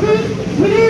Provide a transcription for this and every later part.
Felipe!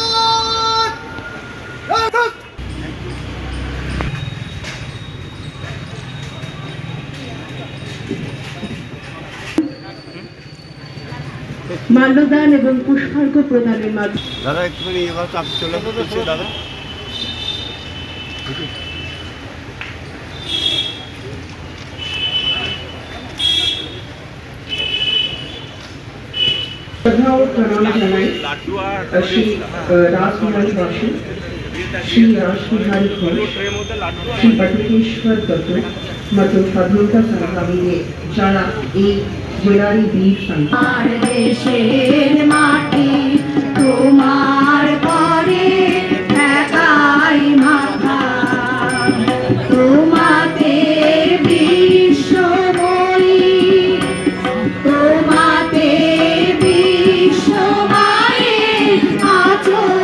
মাল্যদান এবং পুষ্পার্ঘ প্রদানের মাধ্যমে। দাদা একটুখানি এবার চাপ চলে আসছে দাদা। শ্রদ্ধা ও প্রণাম জানাই শ্রী শ্রী রাসবিহারী ঘোষ শ্রী বটুকেশ্বর দত্ত মতো স্বাধীনতা সংগ্রামীদের যারা এই মৃণালী বীর সন্তান দেশের মাটি তোমার পরে একাই মাথা। তোমাতে বিশ্বময়ী তোমাতে বিশ্বমায়ের আচরণ।